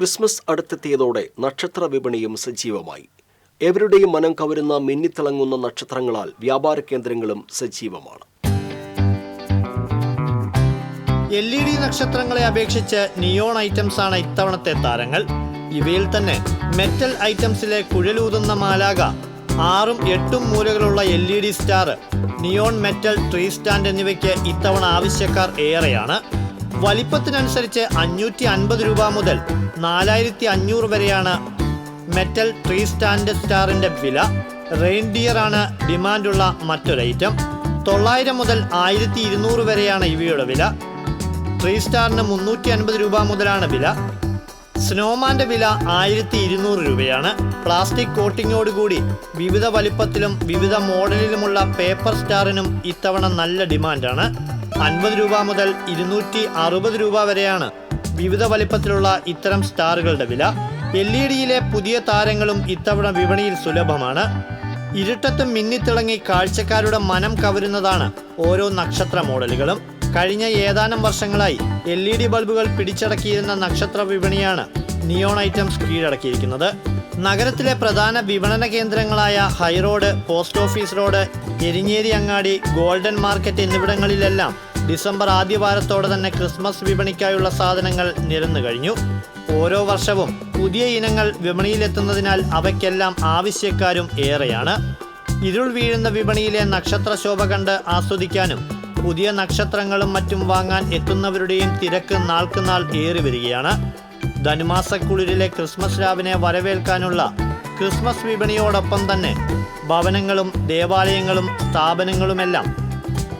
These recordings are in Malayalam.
ക്രിസ്മസ് അടുത്തെത്തിയതോടെ നക്ഷത്ര വിപണിയും സജീവമായി. എവരുടെയും മനം കവരുന്ന മിന്നിത്തിളങ്ങുന്ന നക്ഷത്രങ്ങളാൽ വ്യാപാര കേന്ദ്രങ്ങളും സജീവമാണ്. എൽ ഇ ഡി നക്ഷത്രങ്ങളെ അപേക്ഷിച്ച് നിയോൺ ഐറ്റംസ് ആണ് ഇത്തവണത്തെ താരങ്ങൾ. ഇവയിൽ തന്നെ മെറ്റൽ ഐറ്റംസിലെ കുഴലൂതുന്ന മാലാക ആറും എട്ടും മൂലകളുള്ള L E D star neon metal tree stand എന്നിവയ്ക്ക് ഇത്തവണ ആവശ്യക്കാർ ഏറെയാണ്. വലിപ്പത്തിനനുസരിച്ച് അഞ്ഞൂറ്റി അൻപത് രൂപ മുതൽ നാലായിരത്തി അഞ്ഞൂറ് വരെയാണ് മെറ്റൽ ട്രീ സ്റ്റാൻഡ് സ്റ്റാറിന്റെ വില. റെയിൻഡിയർ ആണ് ഡിമാൻഡുള്ള മറ്റൊരു ഐറ്റം. തൊള്ളായിരം മുതൽ ആയിരത്തി ഇരുന്നൂറ് വരെയാണ് ഇവയുടെ വില. ട്രീ സ്റ്റാറിന് മുന്നൂറ്റി അൻപത് രൂപ മുതലാണ് വില. സ്നോമാന്റെ വില ആയിരത്തി ഇരുന്നൂറ് രൂപയാണ്. പ്ലാസ്റ്റിക് കോട്ടിങ്ങോടുകൂടി വിവിധ വലിപ്പത്തിലും വിവിധ മോഡലിലുമുള്ള പേപ്പർ സ്റ്റാറിനും ഇത്തവണ നല്ല ഡിമാൻഡാണ്. അൻപത് രൂപ മുതൽ ഇരുന്നൂറ്റി അറുപത് രൂപ വരെയാണ് വിവിധ വലിപ്പത്തിലുള്ള ഇത്തരം സ്റ്റാറുകളുടെ വില. എൽ ഇ ഡിയിലെ പുതിയ താരങ്ങളും ഇത്തവണ വിപണിയിൽ സുലഭമാണ്. ഇരുട്ടത്തും മിന്നിത്തിളങ്ങി കാഴ്ചക്കാരുടെ മനം കവരുന്നതാണ് ഓരോ നക്ഷത്ര മോഡലുകളും. കഴിഞ്ഞ ഏതാനും വർഷങ്ങളായി എൽ ഇ ഡി ബൾബുകൾ പിടിച്ചടക്കിയിരുന്ന നക്ഷത്ര വിപണിയാണ് നിയോൺ ഐറ്റംസ് കീഴടക്കിയിരിക്കുന്നത്. നഗരത്തിലെ പ്രധാന വിപണന കേന്ദ്രങ്ങളായ high road post office road Erinjeri അങ്ങാടി ഗോൾഡൻ മാർക്കറ്റ് എന്നിവിടങ്ങളിലെല്ലാം ഡിസംബർ ആദ്യവാരത്തോടെ തന്നെ ക്രിസ്മസ് വിപണിക്കായുള്ള സാധനങ്ങൾ നിരന്നു കഴിഞ്ഞു. ഓരോ വർഷവും പുതിയ ഇനങ്ങൾ വിപണിയിലെത്തുന്നതിനാൽ അവയ്ക്കെല്ലാം ആവശ്യക്കാരും ഏറെയാണ്. ഇരുൾ വീഴുന്ന വിപണിയിലെ നക്ഷത്ര ശോഭ കണ്ട് ആസ്വദിക്കാനും പുതിയ നക്ഷത്രങ്ങളും മറ്റും വാങ്ങാൻ എത്തുന്നവരുടെയും തിരക്ക് നാൾക്കുനാൾ ഏറി വരികയാണ് ധനുമാസക്കുളിരിലെ ക്രിസ്മസ് രാവിനെ വരവേൽക്കാനുള്ള ക്രിസ്മസ് വിപണിയോടൊപ്പം തന്നെ ഭവനങ്ങളും ദേവാലയങ്ങളും സ്ഥാപനങ്ങളുമെല്ലാം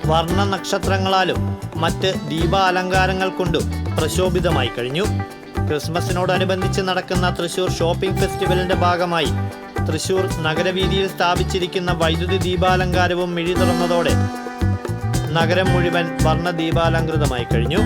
വർണ നക്ഷത്രങ്ങളാലും മറ്റ് ദീപാലങ്കാരങ്ങൾ കൊണ്ടും പ്രശോഭിതമായി കഴിഞ്ഞു. ക്രിസ്മസിനോടനുബന്ധിച്ച് നടക്കുന്ന തൃശൂർ ഷോപ്പിംഗ് ഫെസ്റ്റിവലിന്റെ ഭാഗമായി തൃശൂർ നഗരവീതിയിൽ സ്ഥാപിച്ചിരിക്കുന്ന വൈദ്യുതി ദീപാലങ്കാരവും മിഴി തുറന്നതോടെ നഗരം മുഴുവൻ വർണ ദീപാലങ്കൃതമായി കഴിഞ്ഞു.